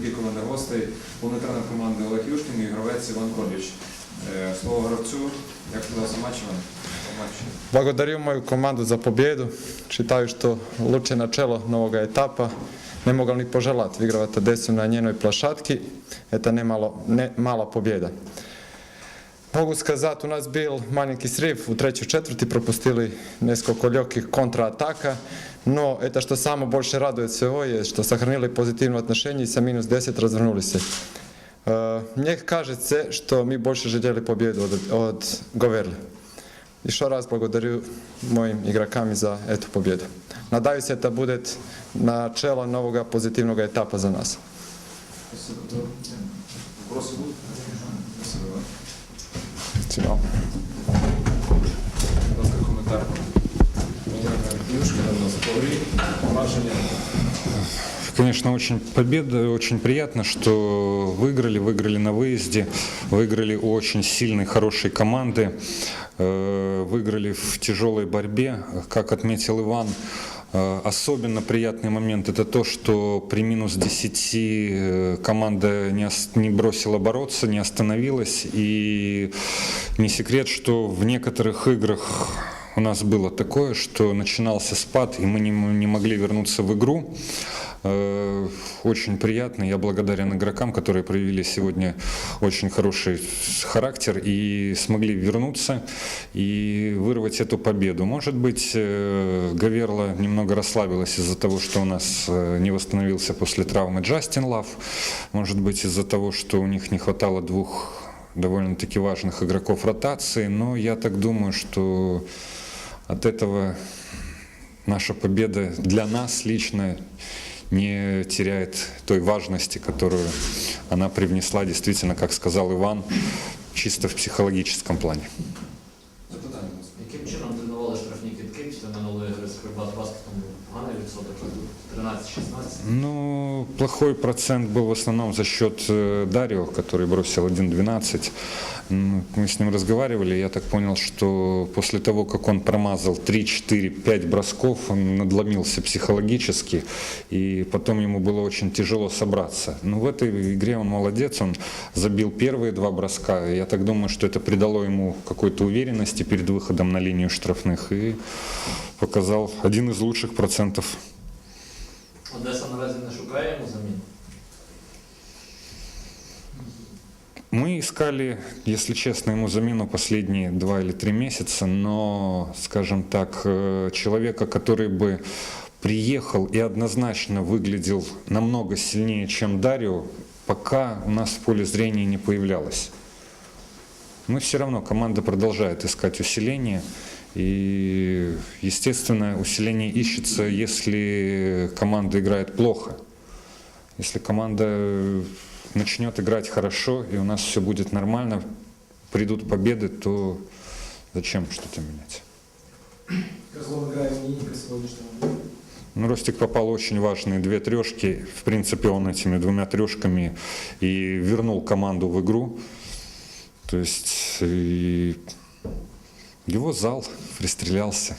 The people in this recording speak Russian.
дві команди гостей. Головний тренер команди Олег Юшкін і гравець Іван Кодліч. Е, Слово гравцю. Як подався матч Іван? По матчу. Благодарю мою команду za pobjedu. Čitaju što luče načelo novoga etapa. Ne mogao ni poželati igravati desu na njenoj plašatki. Eta ne, malo, ne mala pobjeda. Mogu skazati, u nas bil manjenki sriv u trećoj četvrti, propustili nekoliko ljokih kontraataka, no eto što samo bolše raduje sve ovo je što sahranili pozitivno odnošenje i sa minus 10 razvrnuli se. E, njeh kaže se što mi bolše željeli pobjedu od, od Goverli. I što raz blagodarju mojim igrakami za etu pobjedu. Nadaju se da bude na čelo novoga pozitivnog etapa za nas. Вопроси будуть? Спасибо. Іван. Спасибо. Будь ласка, коментар. Юшкіна, будь ласка, Павлій. Враження. Конечно, очень победа, очень приятно, что выиграли, выиграли на выезде, выиграли у очень сильной, хорошей команды, э, выиграли в тяжелой борьбе, как отметил Иван. э, Особенно приятный момент это то, что при минус 10 э, команда не, ос- не бросила бороться, не остановилась. И не секрет, что в некоторых играх у нас было такое, что начинался спад, и мы не, не могли вернуться в игру. Э, Очень приятно. Я благодарен игрокам, которые проявили сегодня очень хороший характер и смогли вернуться и вырвать эту победу. Может быть, э, Гаверла немного расслабилась из-за того, что у нас э, не восстановился после травмы Джастин Лав. Может быть, из-за того, что у них не хватало двух довольно-таки важных игроков ротации. Но я так думаю, что от этого наша победа для нас лично не теряет той важности, которую она привнесла действительно, как сказал Иван, чисто в психологическом плане. Поганий відсоток, 13-16. Ну, плохой процент был в основном за счет э, Дарио, который бросил 1-12. М, Мы с ним разговаривали, я так понял, что после того, как он промазал 3, 4, 5 бросков, он надломился психологически, и потом ему было очень тяжело собраться. Но в этой игре он молодец, он забил первые два броска, я так думаю, что это придало ему какой-то уверенности перед выходом на линию штрафных, и показал один из лучших процентов Одеса наразі не шукає йому замін. Мы искали, если честно, ему замену последние два или три месяца, но, скажем так, э, человека, который бы приехал и однозначно выглядел намного сильнее, чем Дарио, пока у нас в поле зрения не появлялось. Мы все равно, команда продолжает искать усиление. И, естественно, усиление ищется, если команда играет плохо. Если команда начнет играть хорошо, и у нас все будет нормально, придут победы, то зачем что-то менять? Козлов играет Ниника сегодняшнего дня. Ну, Ростик попал очень важные две трешки. В принципе, он этими двумя трешками и вернул команду в игру. То есть и его зал пристрелялся.